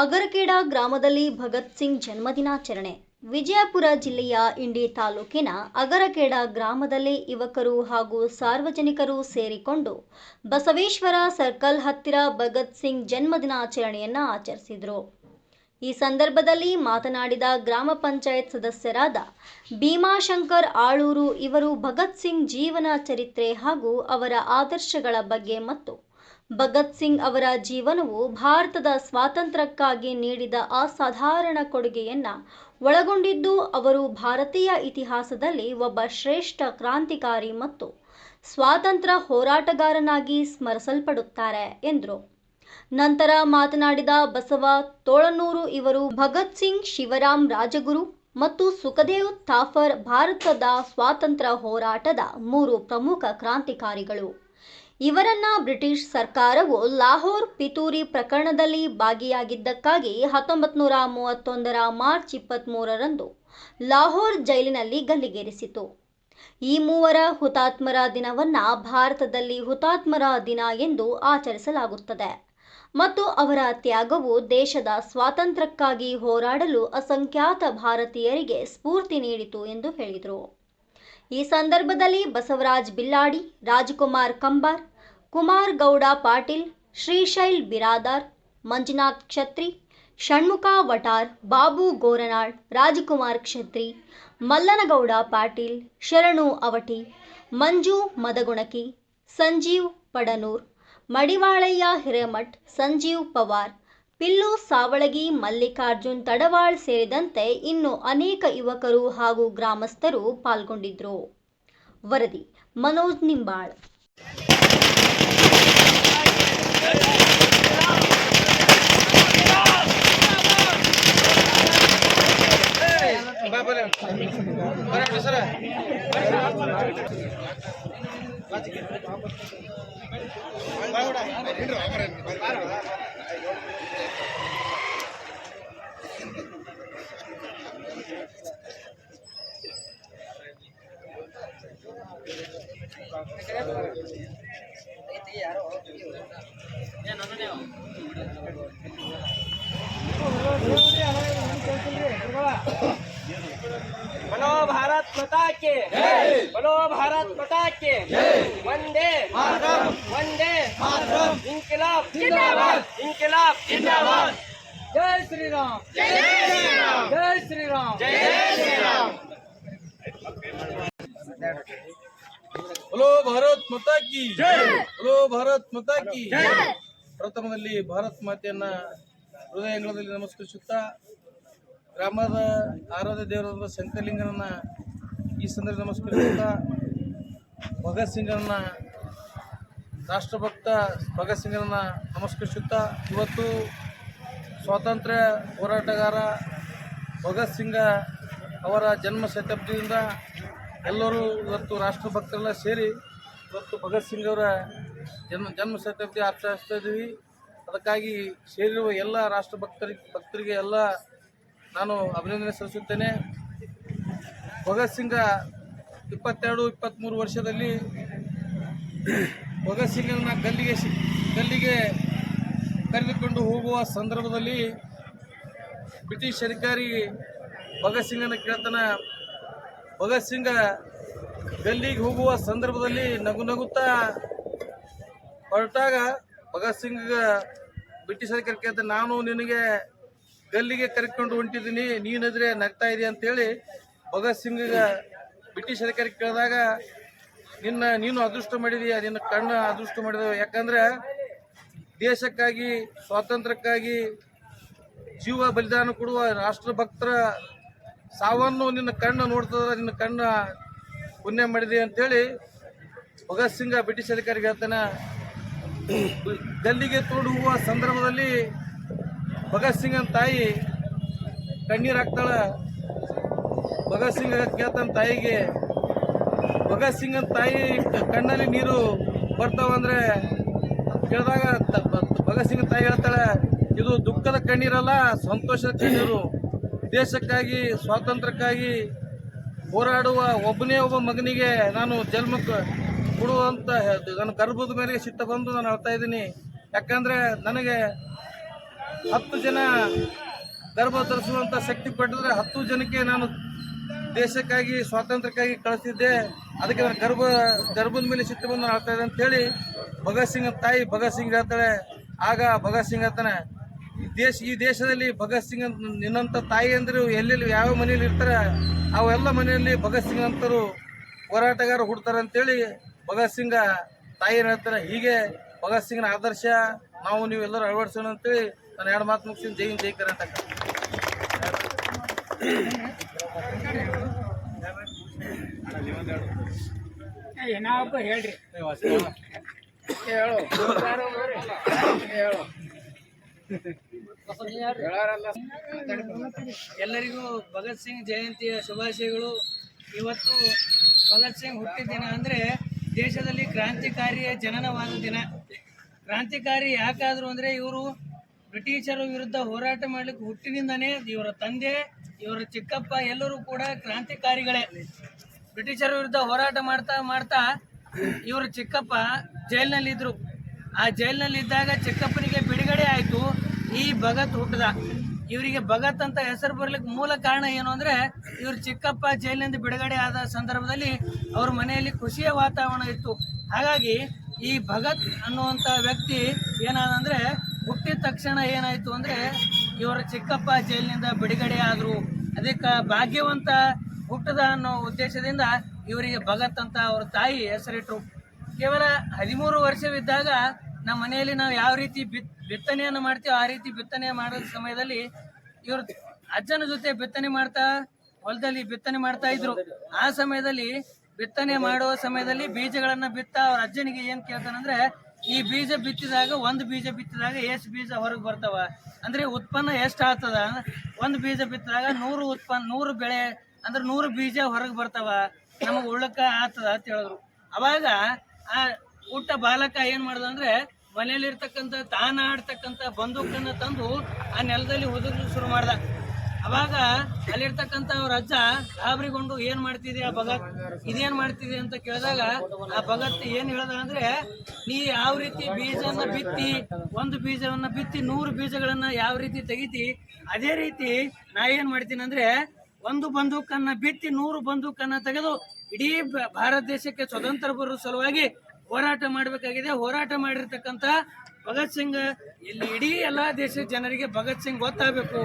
ಅಗರಕೇಡ ಗ್ರಾಮದಲ್ಲಿ ಭಗತ್ ಸಿಂಗ್ ಜನ್ಮದಿನಾಚರಣೆ. ವಿಜಯಪುರ ಜಿಲ್ಲೆಯ ಇಂಡಿ ತಾಲೂಕಿನ ಅಗರಕೇಡ ಗ್ರಾಮದಲ್ಲಿ ಯುವಕರು ಹಾಗೂ ಸಾರ್ವಜನಿಕರು ಸೇರಿಕೊಂಡು ಬಸವೇಶ್ವರ ಸರ್ಕಲ್ ಹತ್ತಿರ ಭಗತ್ ಸಿಂಗ್ ಜನ್ಮದಿನಾಚರಣೆಯನ್ನು ಆಚರಿಸಿದರು. ಈ ಸಂದರ್ಭದಲ್ಲಿ ಮಾತನಾಡಿದ ಗ್ರಾಮ ಪಂಚಾಯತ್ ಸದಸ್ಯರಾದ ಭೀಮಾಶಂಕರ್ ಆಳೂರು ಇವರು ಭಗತ್ ಸಿಂಗ್ ಜೀವನ ಚರಿತ್ರೆ ಹಾಗೂ ಅವರ ಆದರ್ಶಗಳ ಬಗ್ಗೆ ಮತ್ತು ಭಗತ್ ಸಿಂಗ್ ಅವರ ಜೀವನವು ಭಾರತದ ಸ್ವಾತಂತ್ರ್ಯಕ್ಕಾಗಿ ನೀಡಿದ ಅಸಾಧಾರಣ ಕೊಡುಗೆಯನ್ನ ಒಳಗೊಂಡಿದ್ದು, ಅವರು ಭಾರತೀಯ ಇತಿಹಾಸದಲ್ಲಿ ಒಬ್ಬ ಶ್ರೇಷ್ಠ ಕ್ರಾಂತಿಕಾರಿ ಮತ್ತು ಸ್ವಾತಂತ್ರ್ಯ ಹೋರಾಟಗಾರನಾಗಿ ಸ್ಮರಿಸಲ್ಪಡುತ್ತಾರೆ, ಎಂದರು. ನಂತರ ಮಾತನಾಡಿದ ಬಸವ ತೋಳನೂರು ಇವರು ಭಗತ್ ಸಿಂಗ್, ಶಿವರಾಮ್ ರಾಜಗುರು ಮತ್ತು ಸುಖದೇವ್ ಥಾಫರ್ ಭಾರತದ ಸ್ವಾತಂತ್ರ್ಯ ಹೋರಾಟದ ಮೂರು ಪ್ರಮುಖ ಕ್ರಾಂತಿಕಾರಿಗಳು. ಇವರನ್ನ ಬ್ರಿಟಿಷ್ ಸರ್ಕಾರವು ಲಾಹೋರ್ ಪಿತೂರಿ ಪ್ರಕರಣದಲ್ಲಿ ಭಾಗಿಯಾಗಿದ್ದಕ್ಕಾಗಿ ಹತ್ತೊಂಬತ್ತು ನೂರ ಮೂವತ್ತೊಂದರ ಮಾರ್ಚ್ ಇಪ್ಪತ್ತ್ಮೂರರಂದು ಲಾಹೋರ್ ಜೈಲಿನಲ್ಲಿ ಗಲ್ಲಿಗೇರಿಸಿತು. ಈ ಮೂವರ ಹುತಾತ್ಮರ ದಿನವನ್ನು ಭಾರತದಲ್ಲಿ ಹುತಾತ್ಮರ ದಿನ ಎಂದು ಆಚರಿಸಲಾಗುತ್ತದೆ ಮತ್ತು ಅವರ ತ್ಯಾಗವು ದೇಶದ ಸ್ವಾತಂತ್ರ್ಯಕ್ಕಾಗಿ ಹೋರಾಡಲು ಅಸಂಖ್ಯಾತ ಭಾರತೀಯರಿಗೆ ಸ್ಫೂರ್ತಿ ನೀಡಿತು ಎಂದು ಹೇಳಿದರು. ಈ ಸಂದರ್ಭದಲ್ಲಿ ಬಸವರಾಜ್ ಬಿಲ್ಲಾಡಿ, ರಾಜ್ಕುಮಾರ್ ಕಂಬಾರ್ ಕುಮಾರ್ ಗೌಡ ಪಾಟೀಲ್, ಶ್ರೀಶೈಲ್ ಬಿರಾದಾರ್, ಮಂಜುನಾಥ್ ಕ್ಷತ್ರಿ ಷಣ್ಮುಖ ವಟಾರ್, ಬಾಬು ಗೋರನಾಳ್, ರಾಜಕುಮಾರ್ ಕ್ಷತ್ರಿ ಮಲ್ಲನಗೌಡ ಪಾಟೀಲ್, ಶರಣು ಅವಟಿ, ಮಂಜು ಮದಗುಣಕಿ, ಸಂಜೀವ್ ಪಡನೂರ್, ಮಡಿವಾಳಯ್ಯ ಹಿರೇಮಠ್, ಸಂಜೀವ್ ಪವಾರ್, ಪಿಲ್ಲು ಸಾವಳಗಿ, ಮಲ್ಲಿಕಾರ್ಜುನ್ ತಡವಾಳ್ ಸೇರಿದಂತೆ ಇನ್ನು ಅನೇಕ ಯುವಕರು ಹಾಗೂ ಗ್ರಾಮಸ್ಥರು ಪಾಲ್ಗೊಂಡಿದ್ದರು ವರದಿ ಮನೋಜ್ ನಿಂಬಾಳ್. Gracias. ಪಟಾಕಿ. ಬಲೋ ಭಾರತ್ ಮಾತರಂ. ವಂದೇ ಮಾತರಂ. ಇನ್ಕಿಲಾಬ್ ಜಿಂದಾಬಾದ್. ಇನ್ಕಿಲಾಬ್ ಜಿಂದಾಬಾದ್. ಜೈ ಶ್ರೀರಾಮ್. ಜೈ ಶ್ರೀರಾಮ್. ಜೈ ಶ್ರೀರಾಮ್. ಹಲೋ ಭಾರತ್ ಮತಾಕಿ ಹಲೋ ಭಾರತ್ ಮತಾಕಿ ಪ್ರಥಮದಲ್ಲಿ ಭಾರತ್ ಮಾತೆಯನ್ನ ಹೃದಯಂಗಲದಲ್ಲಿ ನಮಸ್ಕರಿಸುತ್ತಾ ಗ್ರಾಮದ ಆರಾಧ್ಯ ದೇವರಾದ ಶಂಕರಲಿಂಗನನ್ನ ಈ ಸಂದರ್ಭ ನಮಸ್ಕರಿಸುತ್ತಾ ಭಗತ್ ಸಿಂಗ್ರನ್ನ ರಾಷ್ಟ್ರಭಕ್ತ ಭಗತ್ ಸಿಂಗ್ರನ್ನ ನಮಸ್ಕರಿಸುತ್ತಾ ಇವತ್ತು ಸ್ವಾತಂತ್ರ್ಯ ಹೋರಾಟಗಾರ ಭಗತ್ ಸಿಂಗ ಅವರ ಜನ್ಮ ಶತಾಬ್ದಿಯಿಂದ ಎಲ್ಲರೂ ಇವತ್ತು ರಾಷ್ಟ್ರಭಕ್ತರೆಲ್ಲ ಸೇರಿ ಇವತ್ತು ಭಗತ್ ಸಿಂಗ್ ಅವರ ಜನ್ಮ ಜನ್ಮ ಶತಾಬ್ದಿ ಆಚರಿಸ್ತಾ ಇದ್ದೀವಿ. ಅದಕ್ಕಾಗಿ ಸೇರಿರುವ ಎಲ್ಲ ರಾಷ್ಟ್ರಭಕ್ತರಿಗೆ, ಭಕ್ತರಿಗೆ ಎಲ್ಲ ನಾನು ಅಭಿನಂದನೆ ಸಲ್ಲಿಸುತ್ತೇನೆ. ಭಗತ್ ಸಿಂಗ ಇಪ್ಪತ್ತೆರಡು ಇಪ್ಪತ್ತ್ಮೂರು ವರ್ಷದಲ್ಲಿ ಭಗತ್ ಸಿಂಗನ ಗಲ್ಲಿಗೆ ಗಲ್ಲಿಗೆ ಕರೆದುಕೊಂಡು ಹೋಗುವ ಸಂದರ್ಭದಲ್ಲಿ ಬ್ರಿಟಿಷ್ ಅಧಿಕಾರಿ ಭಗತ್ ಸಿಂಗನ ಕೇಳ್ತಾನ, ಭಗತ್ ಸಿಂಗ ಗಲ್ಲಿಗೆ ಹೋಗುವ ಸಂದರ್ಭದಲ್ಲಿ ನಗು ನಗುತ್ತಾ ಹೊರಟಾಗ ಭಗತ್ ಸಿಂಗ್ ಬ್ರಿಟಿಷ್ ಅಧಿಕಾರಿ ಕೇಳ್ತಾನೆ, ನಾನು ನಿನಗೆ ಗಲ್ಲಿಗೆ ಕರ್ಕೊಂಡು ಹೊಂಟಿದ್ದೀನಿ, ನೀನಿದ್ರೆ ನಗ್ತಾ ಇದೆಯಾ ಅಂತೇಳಿ ಭಗತ್ ಸಿಂಗ್ ಬ್ರಿಟಿಷ್ ಅಧಿಕಾರಿ ಕೇಳಿದಾಗ, ನಿನ್ನ ನೀನು ಅದೃಷ್ಟ ಮಾಡಿದೀಯ, ನಿನ್ನ ಕಣ್ಣು ಅದೃಷ್ಟ ಮಾಡಿದ ಯಾಕಂದ್ರೆ, ದೇಶಕ್ಕಾಗಿ, ಸ್ವಾತಂತ್ರ್ಯಕ್ಕಾಗಿ ಜೀವ ಬಲಿದಾನ ಕೊಡುವ ರಾಷ್ಟ್ರಭಕ್ತರ ಸಾವನ್ನು ನಿನ್ನ ಕಣ್ಣು ನೋಡ್ತದ, ನಿನ್ನ ಕಣ್ಣು ಪುಣ್ಯ ಮಾಡಿದೆ ಅಂತೇಳಿ ಭಗತ್ ಸಿಂಗ್ ಬ್ರಿಟಿಷ್ ಅಧಿಕಾರಿಗೆ ಹೇಳ್ತಾನೆ. ಗಲ್ಲಿಗೆ ತೋಡು ಹೋಗುವ ಸಂದರ್ಭದಲ್ಲಿ ಭಗತ್ ಸಿಂಗನ ತಾಯಿ ಕಣ್ಣೀರಾಗ್ತಾಳೆ ಭಗತ್ ಸಿಂಗ್ ಕೇಳ್ತಾನ ತಾಯಿಗೆ. ಭಗತ್ ಸಿಂಗನ ತಾಯಿ ಕಣ್ಣಲ್ಲಿ ನೀರು ಬರ್ತಾವಂದ್ರೆ ಕೇಳಿದಾಗ ಭಗತ್ ಸಿಂಗ್ ತಾಯಿ ಹೇಳ್ತಾಳೆ, ಇದು ದುಃಖದ ಕಣ್ಣೀರಲ್ಲ, ಸಂತೋಷದ ಕಣ್ಣೀರು. ದೇಶಕ್ಕಾಗಿ, ಸ್ವಾತಂತ್ರ್ಯಕ್ಕಾಗಿ ಹೋರಾಡುವ ಒಬ್ಬನೇ ಒಬ್ಬ ಮಗನಿಗೆ ನಾನು ಜನ್ಮ ಕೊಡುವಂತ ನನ್ನ ಗರ್ಭದ ಮೇಲೆ ಸಿಟ್ಟ ಬಂದು ನಾನು ಹೇಳ್ತಾ ಇದ್ದೀನಿ. ಯಾಕಂದ್ರೆ ನನಗೆ ಹತ್ತು ಜನ ಗರ್ಭ ಧರಿಸುವಂಥ ಶಕ್ತಿ ಪಡೆದ್ರೆ ಹತ್ತು ಜನಕ್ಕೆ ನಾನು ದೇಶಕ್ಕಾಗಿ, ಸ್ವಾತಂತ್ರ್ಯಕ್ಕಾಗಿ ಕಳಿಸಿದ್ದೆ ಅದಕ್ಕೆ ನಾನು ಗರ್ಭ ಗರ್ಭದ ಮೇಲೆ ಸಿಟ್ಟು ಬಂದು ಆಗ್ತಾ ಇದೆ ಅಂತೇಳಿ ಭಗತ್ ಸಿಂಗ್ ತಾಯಿ ಭಗತ್ ಸಿಂಗ್ ಹೇಳ್ತಾಳೆ. ಆಗ ಭಗತ್ ಸಿಂಗ್ ಹೇಳ್ತಾನೆ, ಈ ದೇಶ, ಈ ದೇಶದಲ್ಲಿ ಭಗತ್ ಸಿಂಗ್ ಅಂತ ನಿನ್ನಂಥ ತಾಯಿ ಅಂದ್ರೆ ಎಲ್ಲೆಲ್ಲಿ, ಯಾವ ಮನೆಯಲ್ಲಿ ಇರ್ತಾರೆ? ಅವೆಲ್ಲ ಮನೆಯಲ್ಲಿ ಭಗತ್ ಸಿಂಗ್ ಅಂತರು ಹೋರಾಟಗಾರ ಹುಡ್ತಾರೆ ಅಂತೇಳಿ ಭಗತ್ ಸಿಂಗ ತಾಯಿ ಹೇಳ್ತಾರೆ ಹೀಗೆ ಭಗತ್ ಸಿಂಗ್ನ ಆದರ್ಶ ನಾವು ನೀವು ಎಲ್ಲರೂ ಅಳವಡಿಸೋಣ ಅಂತೇಳಿ ನಾನು ಎರಡು ಮಾತು ಮುಗಿಸಿ ಜೈನ್ ಜೈ ಕರ್ನಾಟಕ. ಏನಾವಪ್ಪ ಹೇಳ್ರಿ ಹೇಳು ಹೇಳು ಎಲ್ಲರಿಗೂ ಭಗತ್ ಸಿಂಗ್ ಜಯಂತಿಯ ಶುಭಾಶಯಗಳು. ಇವತ್ತು ಭಗತ್ ಸಿಂಗ್ ಹುಟ್ಟಿದ ದಿನ ಅಂದರೆ ದೇಶದಲ್ಲಿ ಕ್ರಾಂತಿಕಾರಿಯ ಜನನವಾದ ದಿನ. ಕ್ರಾಂತಿಕಾರಿ ಯಾಕಾದ್ರು ಅಂದರೆ ಇವರು ಬ್ರಿಟಿಷರ ವಿರುದ್ಧ ಹೋರಾಟ ಮಾಡಲಿಕ್ಕೆ ಹುಟ್ಟಿನಿಂದನೇ ಇವರ ತಂದೆ, ಇವರ ಚಿಕ್ಕಪ್ಪ ಎಲ್ಲರೂ ಕೂಡ ಕ್ರಾಂತಿಕಾರಿಗಳೇ. ಬ್ರಿಟಿಷರ ವಿರುದ್ಧ ಹೋರಾಟ ಮಾಡ್ತಾ ಮಾಡ್ತಾ ಇವರು ಚಿಕ್ಕಪ್ಪ ಜೈಲಿನಲ್ಲಿದ್ದರು ಆ ಜೈಲಿನಲ್ಲಿದ್ದಾಗ ಚಿಕ್ಕಪ್ಪನಿಗೆ ಬಿಡುಗಡೆ ಆಯಿತು. ಈ ಭಗತ್ ಹುಟ್ಟದ. ಇವರಿಗೆ ಭಗತ್ ಅಂತ ಹೆಸರು ಬರ್ಲಿಕ್ಕೆ ಮೂಲ ಕಾರಣ ಏನು ಅಂದ್ರೆ ಇವರು ಚಿಕ್ಕಪ್ಪ ಜೈಲಿನಿಂದ ಬಿಡುಗಡೆ ಆದ ಸಂದರ್ಭದಲ್ಲಿ ಅವ್ರ ಮನೆಯಲ್ಲಿ ಖುಷಿಯ ವಾತಾವರಣ ಇತ್ತು. ಹಾಗಾಗಿ ಈ ಭಗತ್ ಅನ್ನುವಂಥ ವ್ಯಕ್ತಿ ಏನಾದಂದರೆ ಹುಟ್ಟಿದ ತಕ್ಷಣ ಏನಾಯ್ತು ಅಂದ್ರೆ ಇವರ ಚಿಕ್ಕಪ್ಪ ಜೈಲಿನಿಂದ ಬಿಡುಗಡೆ ಆದರು. ಅದಕ್ಕೆ ಭಾಗ್ಯವಂತ ಹುಟ್ಟದ ಅನ್ನೋ ಉದ್ದೇಶದಿಂದ ಇವರಿಗೆ ಭಗತ್ ಅಂತ ಅವ್ರ ತಾಯಿ ಹೆಸರಿಟ್ರು. ಕೇವಲ ಹದಿಮೂರು ವರ್ಷವಿದ್ದಾಗ ನಮ್ಮ ಮನೆಯಲ್ಲಿ ನಾವು ಯಾವ ರೀತಿ ಬಿತ್, ಬಿತ್ತನೆಯನ್ನು ಮಾಡ್ತೀವೋ ಆ ರೀತಿ ಬಿತ್ತನೆ ಮಾಡೋ ಸಮಯದಲ್ಲಿ ಇವರು ಅಜ್ಜನ ಜೊತೆ ಬಿತ್ತನೆ ಮಾಡ್ತಾ, ಹೊಲದಲ್ಲಿ ಬಿತ್ತನೆ ಮಾಡ್ತಾ ಇದ್ರು. ಆ ಸಮಯದಲ್ಲಿ ಬಿತ್ತನೆ ಮಾಡುವ ಸಮಯದಲ್ಲಿ ಬೀಜಗಳನ್ನ ಬಿತ್ತ ಅವ್ರ ಅಜ್ಜನಿಗೆ ಏನ್ ಕೇಳ್ತಾನಂದ್ರೆ ಈ ಬೀಜ ಬಿತ್ತಿದಾಗ, ಒಂದು ಬೀಜ ಬಿತ್ತಿದಾಗ ಎಷ್ಟು ಬೀಜ ಹೊರಗೆ ಬರ್ತಾವ? ಅಂದ್ರೆ ಉತ್ಪನ್ನ ಎಷ್ಟು ಆಗ್ತದ? ಒಂದು ಬೀಜ ಬಿತ್ತಿದಾಗ ನೂರು ಉತ್ಪನ್ನ, ನೂರು ಬೆಳೆ ಅಂದ್ರೆ ನೂರು ಬೀಜ ಹೊರಗೆ ಬರ್ತಾವ, ನಮಗೆ ಉಳ್ಳಕ್ಕ ಆತದ ಅಂತ ಹೇಳಿದ್ರು. ಅವಾಗ ಆ ಊಟ ಬಾಲಕ ಏನು ಮಾಡ್ದಂದ್ರೆ ಮನೆಯಲ್ಲಿರ್ತಕ್ಕಂಥ ತಾನ ಆಡ್ತಕ್ಕಂಥ ಬಂದೂಕನ್ನ ತಂದು ಆ ನೆಲದಲ್ಲಿ ಹುದುಗಲು ಶುರು ಮಾಡ್ದ. ಅವಾಗ ಅಲ್ಲಿರ್ತಕ್ಕಂಥ ಅವ್ರ ಅಜ್ಜ ಗಾಬರಿಗೊಂಡು ಏನ್ ಮಾಡ್ತಿದ್ಯಾ ಭಗತ್? ಇದೇನ್ ಮಾಡ್ತಿದೆ ಅಂತ ಕೇಳಿದಾಗ ಆ ಭಗತ್ ಏನ್ ಹೇಳ್ದ ಅಂದ್ರೆ, ನೀ ಯಾವ ರೀತಿ ಬೀಜವನ್ನ ಬಿತ್ತಿ, ಒಂದು ಬೀಜವನ್ನ ಬಿತ್ತಿ, ನೂರು ಬೀಜಗಳನ್ನ ಯಾವ ರೀತಿ ತೆಗಿತಿ, ಅದೇ ರೀತಿ ನಾ ಏನ್ ಮಾಡ್ತೀನಿ ಅಂದ್ರೆ ಒಂದು ಬಂದೂಕನ್ನ ಬಿತ್ತಿ ನೂರು ಬಂದೂಕನ್ನ ತೆಗೆದು ಇಡೀ ಭಾರತ ದೇಶಕ್ಕೆ ಸ್ವತಂತ್ರ ಬರುವ ಸಲುವಾಗಿ ಹೋರಾಟ ಮಾಡಬೇಕಾಗಿದೆ. ಹೋರಾಟ ಮಾಡಿರ್ತಕ್ಕಂಥ ಭಗತ್ ಸಿಂಗ್, ಇಲ್ಲಿ ಇಡೀ ಎಲ್ಲ ದೇಶದ ಜನರಿಗೆ ಭಗತ್ ಸಿಂಗ್ ಗೊತ್ತಾಗಬೇಕು.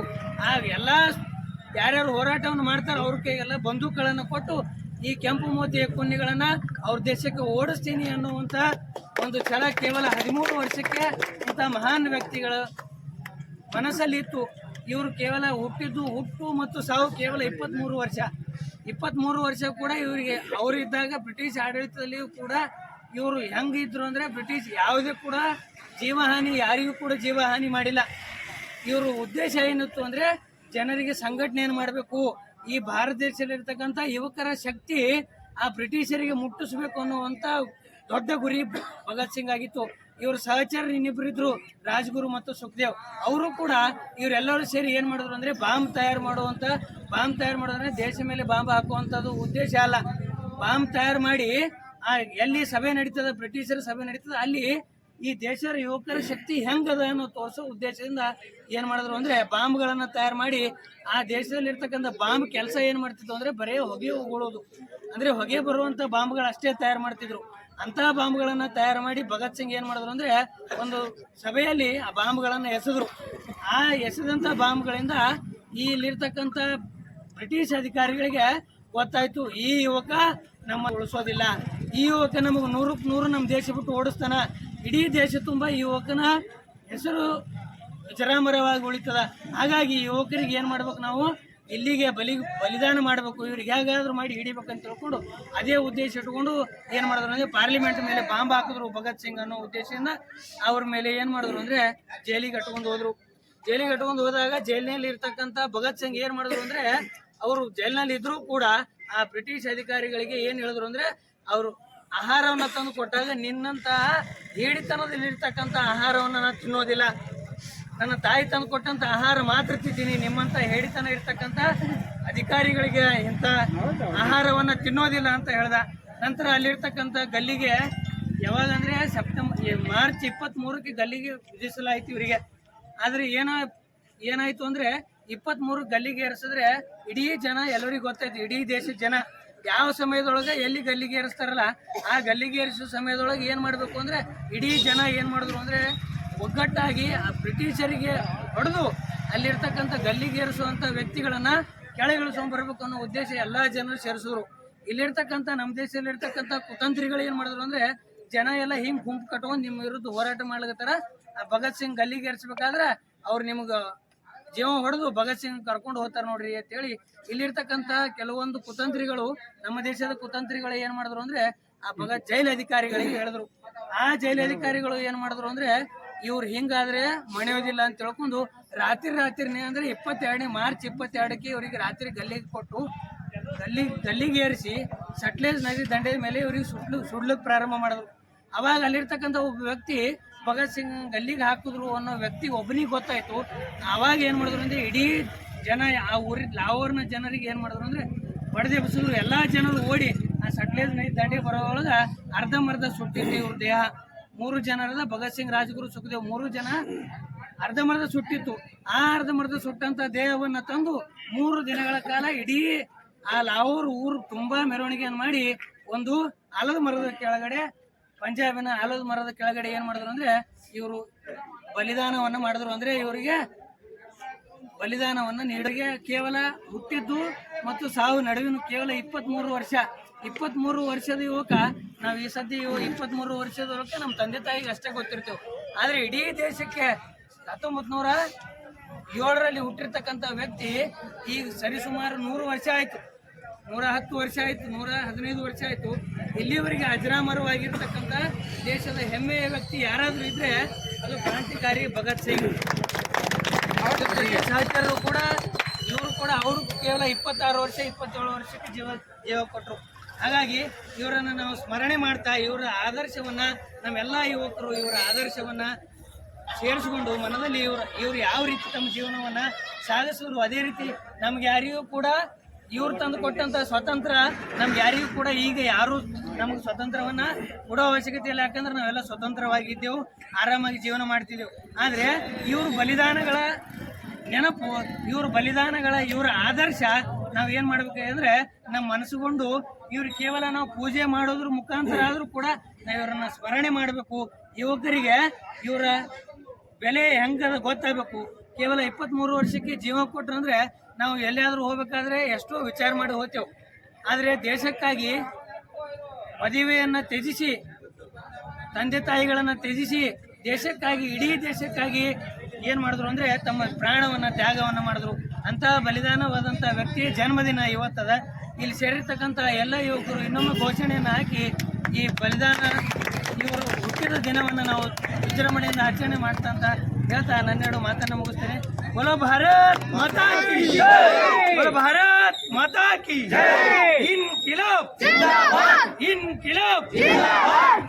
ಆ ಎಲ್ಲ ಯಾರ್ಯಾರು ಹೋರಾಟವನ್ನು ಮಾಡ್ತಾರೆ ಅವ್ರ ಕೈಗೆಲ್ಲ ಬಂದೂಕಗಳನ್ನು ಕೊಟ್ಟು ಈ ಕೆಂಪು ಮೋತಿಯ ಕುನ್ನಿಗಳನ್ನು ಅವ್ರ ದೇಶಕ್ಕೆ ಓಡಿಸ್ತೀನಿ ಅನ್ನುವಂತ ಒಂದು ಛಲ ಕೇವಲ ಹದಿಮೂರು ವರ್ಷಕ್ಕೆ ಇಂಥ ಮಹಾನ್ ವ್ಯಕ್ತಿಗಳ ಮನಸ್ಸಲ್ಲಿ ಇತ್ತು ಇವರು ಕೇವಲ ಹುಟ್ಟಿದ್ದು ಹುಟ್ಟು ಮತ್ತು ಸಾವು ಕೇವಲ ಇಪ್ಪತ್ತ್ಮೂರು ವರ್ಷ. ಇಪ್ಪತ್ತ್ಮೂರು ವರ್ಷ ಕೂಡ ಇವರಿಗೆ ಅವರಿದ್ದಾಗ ಬ್ರಿಟಿಷ್ ಆಡಳಿತದಲ್ಲಿಯೂ ಕೂಡ ಇವರು ಹೆಂಗಿದ್ರು ಅಂದರೆ ಬ್ರಿಟಿಷ್ ಯಾವುದೇ ಕೂಡ ಜೀವಹಾನಿ, ಯಾರಿಗೂ ಕೂಡ ಜೀವಹಾನಿ ಮಾಡಿಲ್ಲ. ಇವರು ಉದ್ದೇಶ ಏನಿತ್ತು ಅಂದರೆ ಜನರಿಗೆ ಸಂಘಟನೆಯನ್ನು ಮಾಡಬೇಕು. ಈ ಭಾರತ ದೇಶದಲ್ಲಿರ್ತಕ್ಕಂಥ ಯುವಕರ ಶಕ್ತಿ ಆ ಬ್ರಿಟಿಷರಿಗೆ ಮುಟ್ಟಿಸ್ಬೇಕು ಅನ್ನುವಂಥ ದೊಡ್ಡ ಗುರಿ ಭಗತ್ ಸಿಂಗ್ ಆಗಿತ್ತು. ಇವ್ರ ಸಹಚರ ಇನ್ನಿಬ್ರು ಇದ್ರು, ರಾಜ್ಗುರು ಮತ್ತು ಸುಖದೇವ್, ಅವರು ಕೂಡ ಇವರೆಲ್ಲರೂ ಸೇರಿ ಏನು ಮಾಡಿದ್ರು ಅಂದ್ರೆ ಬಾಂಬ್ ತಯಾರು ಮಾಡುವಂಥ ಬಾಂಬ್ ತಯಾರು ಮಾಡೋದ್ರೆ ದೇಶ ಮೇಲೆ ಬಾಂಬ್ ಹಾಕುವಂಥದ್ದು ಉದ್ದೇಶ ಅಲ್ಲ. ಬಾಂಬ್ ತಯಾರು ಮಾಡಿ, ಆ, ಎಲ್ಲಿ ಸಭೆ ನಡೀತದ, ಬ್ರಿಟಿಷರ ಸಭೆ ನಡೀತದ, ಅಲ್ಲಿ ಈ ದೇಶದ ಯುವಕರ ಶಕ್ತಿ ಹೆಂಗದ ಅನ್ನೋ ತೋರಿಸೋ ಉದ್ದೇಶದಿಂದ ಏನು ಮಾಡಿದ್ರು ಅಂದ್ರೆ ಬಾಂಬ್ಗಳನ್ನು ತಯಾರು ಮಾಡಿ, ಆ ದೇಶದಲ್ಲಿ ಇರ್ತಕ್ಕಂಥ ಬಾಂಬ್ ಕೆಲಸ ಏನು ಮಾಡ್ತಿತ್ತು ಅಂದ್ರೆ ಬರೇ ಹೊಗೆ ಹೋಗೋದು ಅಂದ್ರೆ ಹೊಗೆ ಬರುವಂತ ಬಾಂಬ್ಗಳು ಅಷ್ಟೇ ತಯಾರು ಮಾಡ್ತಿದ್ರು. ಅಂತಹ ಬಾಂಬ್ಗಳನ್ನ ತಯಾರು ಮಾಡಿ ಭಗತ್ ಸಿಂಗ್ ಏನ್ ಮಾಡಿದ್ರು ಅಂದ್ರೆ ಒಂದು ಸಭೆಯಲ್ಲಿ ಆ ಬಾಂಬ್ಗಳನ್ನ ಎಸೆದ್ರು. ಆ ಎಸೆದಂತ ಬಾಂಬ್ಗಳಿಂದ ಇಲ್ಲಿರ್ತಕ್ಕಂಥ ಬ್ರಿಟಿಷ್ ಅಧಿಕಾರಿಗಳಿಗೆ ಗೊತ್ತಾಯ್ತು, ಈ ಯುವಕ ನಮ್ಮ ಉಳಿಸೋದಿಲ್ಲ. ಈ ಯುವಕ ನಮಗೆ ನೂರಕ್ಕೆ ನೂರು ನಮ್ಮ ದೇಶ ಬಿಟ್ಟು ಓಡಿಸ್ತಾನ. ಇಡೀ ದೇಶ ತುಂಬ ಈ ಯುವಕನ ಹೆಸರು ಜರಾಮರವಾಗಿ ಉಳಿತದ. ಹಾಗಾಗಿ ಯುವಕರಿಗೆ ಏನು ಮಾಡ್ಬೇಕು ನಾವು? ಇಲ್ಲಿಗೆ ಬಲಿ ಬಲಿದಾನ ಮಾಡಬೇಕು, ಇವ್ರಿಗೆ ಹೇಗಾದ್ರೂ ಮಾಡಿ ಹಿಡಿಬೇಕಂತ ತಿಳ್ಕೊಂಡು ಅದೇ ಉದ್ದೇಶ ಇಟ್ಕೊಂಡು ಏನು ಮಾಡಿದ್ರು ಅಂದರೆ ಪಾರ್ಲಿಮೆಂಟ್ ಮೇಲೆ ಬಾಂಬ್ ಹಾಕಿದ್ರು ಭಗತ್ ಸಿಂಗ್ ಅನ್ನೋ ಉದ್ದೇಶದಿಂದ ಅವ್ರ ಮೇಲೆ ಏನು ಮಾಡಿದ್ರು ಅಂದರೆ ಜೈಲಿಗೆ ಕಟ್ಕೊಂಡು ಹೋದ್ರು. ಜೈಲಿಗೆ ಕಟ್ಕೊಂಡು ಹೋದಾಗ ಜೈಲಿನಲ್ಲಿ ಇರ್ತಕ್ಕಂಥ ಭಗತ್ ಸಿಂಗ್ ಏನು ಮಾಡಿದ್ರು ಅಂದರೆ ಅವರು ಜೈಲಿನಲ್ಲಿ ಇದ್ದರೂ ಕೂಡ ಆ ಬ್ರಿಟಿಷ್ ಅಧಿಕಾರಿಗಳಿಗೆ ಏನು ಹೇಳಿದ್ರು ಅಂದರೆ ಅವರು ಆಹಾರವನ್ನು ತಂದು ಕೊಟ್ಟಾಗ ನಿನ್ನಂತಹ ಹೇಡಿತನದಲ್ಲಿರ್ತಕ್ಕಂಥ ಆಹಾರವನ್ನು ನಾನು ತಿನ್ನೋದಿಲ್ಲ. ನನ್ನ ತಾಯಿ ತಂದು ಕೊಟ್ಟಂತ ಆಹಾರ ಮಾತ್ರ ತಿಂತೀನಿ. ನಿಮ್ಮಂತ ಹೇಳಿತನ ಇರ್ತಕ್ಕಂಥ ಅಧಿಕಾರಿಗಳಿಗೆ ಇಂಥ ಆಹಾರವನ್ನ ತಿನ್ನೋದಿಲ್ಲ ಅಂತ ಹೇಳ್ದ. ನಂತರ ಅಲ್ಲಿರ್ತಕ್ಕಂಥ ಗಲ್ಲಿಗೆ ಯಾವಾಗಂದ್ರೆ ಸೆಪ್ಟೆಂಬರ್ ಮಾರ್ಚ್ ಇಪ್ಪತ್ತ್ ಮೂರಕ್ಕೆ ಗಲ್ಲಿಗೆ ವಿಧಿಸಲಾಯ್ತು ಇವರಿಗೆ. ಆದ್ರೆ ಏನೋ, ಏನಾಯ್ತು ಅಂದ್ರೆ ಇಪ್ಪತ್ತ್ ಮೂರು ಗಲ್ಲಿಗೆ ಏರಿಸಿದ್ರೆ ಇಡೀ ಜನ ಎಲ್ಲರಿಗೂ ಗೊತ್ತಾಯ್ತು, ಇಡೀ ದೇಶದ ಜನ. ಯಾವ ಸಮಯದೊಳಗೆ ಎಲ್ಲಿ ಗಲ್ಲಿಗೆ ಏರಿಸ್ತಾರಲ್ಲ, ಆ ಗಲ್ಲಿಗೆ ಏರಿಸೋ ಸಮಯದೊಳಗೆ ಏನ್ ಮಾಡ್ಬೇಕು ಅಂದ್ರೆ ಇಡೀ ಜನ ಏನ್ ಮಾಡಿದ್ರು ಅಂದ್ರೆ ಒಗ್ಗಟ್ಟಾಗಿ ಆ ಬ್ರಿಟಿಷರಿಗೆ ಹೊಡೆದು ಅಲ್ಲಿರ್ತಕ್ಕಂಥ ಗಲ್ಲಿಗೇರಿಸುವಂಥ ವ್ಯಕ್ತಿಗಳನ್ನು ವ್ಯಕ್ತಿಗಳನ್ನ ಕೆಳಗಿಳಿಸ್ಕೊಂಡ್ ಬರ್ಬೇಕು ಅನ್ನೋ ಉದ್ದೇಶ ಎಲ್ಲ ಜನರು ಸೇರಿಸಿದ್ರು ಇಲ್ಲಿರ್ತಕ್ಕಂಥ ನಮ್ಮ ದೇಶದಲ್ಲಿರ್ತಕ್ಕಂಥ ಕುತಂತ್ರಿಗಳು ಏನು ಮಾಡಿದ್ರು ಅಂದರೆ ಜನ ಎಲ್ಲ ಹಿಂಗೆ ಗುಂಪು ಕಟ್ಕೊಂಡು ನಿಮ್ಮ ವಿರುದ್ಧ ಹೋರಾಟ ಮಾಡ್ಲಕತ್ತಾರ. ಆ ಭಗತ್ ಸಿಂಗ್ ಗಲ್ಲಿಗೇರಿಸ್ಬೇಕಾದ್ರೆ ಅವ್ರು ನಿಮ್ಗೆ ಜೀವ ಹೊಡೆದು ಭಗತ್ ಸಿಂಗ್ ಕರ್ಕೊಂಡು ಹೋಗ್ತಾರೆ ನೋಡ್ರಿ ಅಂತೇಳಿ ಇಲ್ಲಿರ್ತಕ್ಕಂಥ ಕೆಲವೊಂದು ಕುತಂತ್ರಿಗಳು ನಮ್ಮ ದೇಶದ ಕುತಂತ್ರಿಗಳು ಏನು ಮಾಡಿದ್ರು ಅಂದರೆ ಆ ಭಗತ್ ಜೈಲ್ ಅಧಿಕಾರಿಗಳಿಗೆ ಹೇಳಿದ್ರು. ಆ ಜೈಲ್ ಅಧಿಕಾರಿಗಳು ಏನು ಮಾಡಿದ್ರು ಅಂದ್ರೆ ಇವ್ರು ಹಿಂಗಾದ್ರೆ ಮಣಿಯೋದಿಲ್ಲ ಅಂತ ತಿಳ್ಕೊಂಡು ರಾತ್ರಿ ರಾತ್ರಿನೇ ಅಂದ್ರೆ ಇಪ್ಪತ್ತೆರಡನೇ ಮಾರ್ಚ್ ಇಪ್ಪತ್ತೆರಡಕ್ಕೆ ಇವರಿಗೆ ರಾತ್ರಿ ಗಲ್ಲಿಗೆ ಕೊಟ್ಟು ಗಲ್ಲಿ ಗಲ್ಲಿಗೆ ಏರಿಸಿ ಸಟ್ಲೇಜ್ ನದಿ ದಂಡೆಯ ಮೇಲೆ ಇವರಿಗೆ ಸುಡ್ಲು ಸುಡ್ಲಿಕ್ಕೆ ಪ್ರಾರಂಭ ಮಾಡಿದ್ರು. ಅವಾಗ ಅಲ್ಲಿರ್ತಕ್ಕಂಥ ಒಬ್ಬ ವ್ಯಕ್ತಿ ಭಗತ್ ಸಿಂಗ್ ಗಲ್ಲಿಗೆ ಹಾಕಿದ್ರು ಅನ್ನೋ ವ್ಯಕ್ತಿ ಒಬ್ಬನಿಗೆ ಗೊತ್ತಾಯಿತು. ಅವಾಗ ಏನು ಮಾಡಿದ್ರು ಅಂದ್ರೆ ಇಡೀ ಜನ ಆ ಊರಿನ ಲಾವೂರ್ನ ಜನರಿಗೆ ಏನು ಮಾಡಿದ್ರು ಅಂದ್ರೆ ಬಡದೆ ಬಸಿದ್ರು. ಎಲ್ಲ ಜನರು ಓಡಿ ಆ ಸಟ್ಲೇಜ್ ನದಿ ದಂಡೆ ಬರೋದ್ರೊಳಗೆ ಅರ್ಧಂಬರ್ಧ ಸುಟ್ಟಿತ್ತು ಇವ್ರ ದೇಹ. ಮೂರು ಜನರದ ಭಗತ್ ಸಿಂಗ್, ರಾಜಗುರು, ಸುಖದೇವ್ ಮೂರು ಜನ ಅರ್ಧಂಬರ್ಧ ಸುಟ್ಟಿತ್ತು. ಆ ಅರ್ಧಂಬರ್ಧ ಸುಟ್ಟಂತ ದೇಹವನ್ನು ತಂದು ಮೂರು ದಿನಗಳ ಕಾಲ ಇಡೀ ಆ ಲಾವೂರ್ ಊರು ತುಂಬಾ ಮೆರವಣಿಗೆಯನ್ನು ಮಾಡಿ ಒಂದು ಆಲದ ಮರದ ಕೆಳಗಡೆ, ಪಂಜಾಬಿನ ಆಲದ ಮರದ ಕೆಳಗಡೆ ಏನ್ ಮಾಡಿದ್ರು ಅಂದ್ರೆ ಇವರು ಬಲಿದಾನವನ್ನ ಮಾಡಿದ್ರು. ಅಂದ್ರೆ ಇವರಿಗೆ ಬಲಿದಾನವನ್ನ ನೀಡಿಗೆ ಕೇವಲ ಹುಟ್ಟಿದ್ದು ಮತ್ತು ಸಾವು ನಡುವಿನ ಕೇವಲ ಇಪ್ಪತ್ತ್ ವರ್ಷ. ಇಪ್ಪತ್ತ್ ಮೂರು ವರ್ಷದ ಯುವಕ, ನಾವು ಈ ಸದ್ಯ ಇವ ವರ್ಷದ ಯುವಕ ನಮ್ಮ ತಂದೆ ತಾಯಿಗೆ ಅಷ್ಟೇ ಗೊತ್ತಿರ್ತೇವೆ. ಆದ್ರೆ ಇಡೀ ದೇಶಕ್ಕೆ ಹತ್ತೊಂಬತ್ ನೂರ ಏಳರಲ್ಲಿ ಹುಟ್ಟಿರ್ತಕ್ಕಂಥ ವ್ಯಕ್ತಿ ಈಗ ಸರಿಸುಮಾರು ನೂರು ವರ್ಷ ಆಯ್ತು. ನೂರ ಹತ್ತು ವರ್ಷ ಆಯ್ತು, ನೂರ ಹದಿನೈದು ವರ್ಷ ಆಯ್ತು. ಇಲ್ಲಿವರೆಗೆ ಅಜರಾಮರವಾಗಿರ್ತಕ್ಕಂಥ ದೇಶದ ಹೆಮ್ಮೆಯ ವ್ಯಕ್ತಿ ಯಾರಾದ್ರೂ ಇದ್ರೆ ಅದು ಕ್ರಾಂತಿಕಾರಿ ಭಗತ್ ಸಿಂಗ್. ಸಹಚರರು ಕೂಡ ಇವರು ಕೂಡ ಅವರು ಕೇವಲ ಇಪ್ಪತ್ತಾರು ವರ್ಷ, ಇಪ್ಪತ್ತೇಳು ವರ್ಷಕ್ಕೆ ಜೀವ ಜೀವ ಕೊಟ್ಟರು ಹಾಗಾಗಿ ಇವರನ್ನು ನಾವು ಸ್ಮರಣೆ ಮಾಡ್ತಾ ಇವರ ಆದರ್ಶವನ್ನು ನಮ್ಮೆಲ್ಲ ಯುವಕರು ಇವರ ಆದರ್ಶವನ್ನು ಸೇರಿಸಿಕೊಂಡು ಮನದಲ್ಲಿ ಇವರು ಇವರು ಯಾವ ರೀತಿ ತಮ್ಮ ಜೀವನವನ್ನ ಸಾಗಿಸಿದ್ರು ಅದೇ ರೀತಿ ನಮ್ಗೆ ಯಾರಿಗೂ ಕೂಡ ಇವ್ರು ತಂದು ಕೊಟ್ಟಂತ ಸ್ವತಂತ್ರ ನಮ್ಗೆ ಯಾರಿಗೂ ಕೂಡ ಈಗ ಯಾರು ನಮಗೆ ಸ್ವತಂತ್ರವನ್ನ ಕೊಡೋ ಅವಶ್ಯಕತೆ ಇಲ್ಲ. ಯಾಕಂದ್ರೆ ನಾವೆಲ್ಲ ಸ್ವತಂತ್ರವಾಗಿದ್ದೆವು, ಆರಾಮಾಗಿ ಜೀವನ ಮಾಡ್ತಿದ್ದೆವು. ಆದರೆ ಇವರು ಬಲಿದಾನಗಳ ನೆನಪು, ಇವ್ರ ಬಲಿದಾನಗಳ, ಇವರ ಆದರ್ಶ ನಾವ್ ಏನ್ ಮಾಡ್ಬೇಕು ಅಂದ್ರೆ ನಮ್ಮ ಮನಸ್ಸುಗೊಂಡು ಇವ್ರು ಕೇವಲ ನಾವು ಪೂಜೆ ಮಾಡೋದ್ರ ಮುಖಾಂತರ ಆದ್ರೂ ಕೂಡ ನಾವು ಇವರನ್ನ ಸ್ಮರಣೆ ಮಾಡಬೇಕು. ಯುವಕರಿಗೆ ಇವರ ಬೆಲೆ ಹೆಂಗದ ಗೊತ್ತಾಗಬೇಕು. ಕೇವಲ ಇಪ್ಪತ್ತ್ಮೂರು ವರ್ಷಕ್ಕೆ ಜೀವ ಕೊಟ್ರಂದ್ರೆ ನಾವು ಎಲ್ಲಿಯಾದ್ರೂ ಹೋಗ್ಬೇಕಾದ್ರೆ ಎಷ್ಟೋ ವಿಚಾರ ಮಾಡಿ ಹೋಗ್ತೇವೆ. ಆದರೆ ದೇಶಕ್ಕಾಗಿ ಮದುವೆಯನ್ನು ತ್ಯಜಿಸಿ, ತಂದೆ ತಾಯಿಗಳನ್ನ ತ್ಯಜಿಸಿ, ದೇಶಕ್ಕಾಗಿ, ಇಡೀ ದೇಶಕ್ಕಾಗಿ ಏನ್ ಮಾಡಿದ್ರು ಅಂದ್ರೆ ತಮ್ಮ ಪ್ರಾಣವನ್ನ, ತ್ಯಾಗವನ್ನ ಮಾಡಿದ್ರು. ಅಂತ ಬಲಿದಾನವಾದಂತ ವ್ಯಕ್ತಿಯ ಜನ್ಮದಿನ ಇವತ್ತದ. ಇಲ್ಲಿ ಸೇರಿರ್ತಕ್ಕಂಥ ಎಲ್ಲ ಯುವಕರು ಇನ್ನೊಮ್ಮೆ ಘೋಷಣೆಯನ್ನು ಹಾಕಿ ಈ ಬಲಿದಾನ ಇವರು ಹುಟ್ಟಿದ ದಿನವನ್ನು ನಾವು ವಿಜೃಂಭಣೆಯಿಂದ ಆಚರಣೆ ಮಾಡ್ತಾ ಅಂತ ಹೇಳ್ತಾ ನನ್ನೆರಡು ಮಾತನ್ನು ಮುಗಿಸ್ತೇನೆ. ಬೋಲೋ ಭಾರತ್ ಮಾತಾ ಕಿ ಬೋಲೋ ಭಾರತ್ ಮಾತಾ ಕಿ ಇನ್ ಕಿಲಾಫ್ ಇನ್ ಕಿಲಾಫ್ ಧನ್ಯವಾದ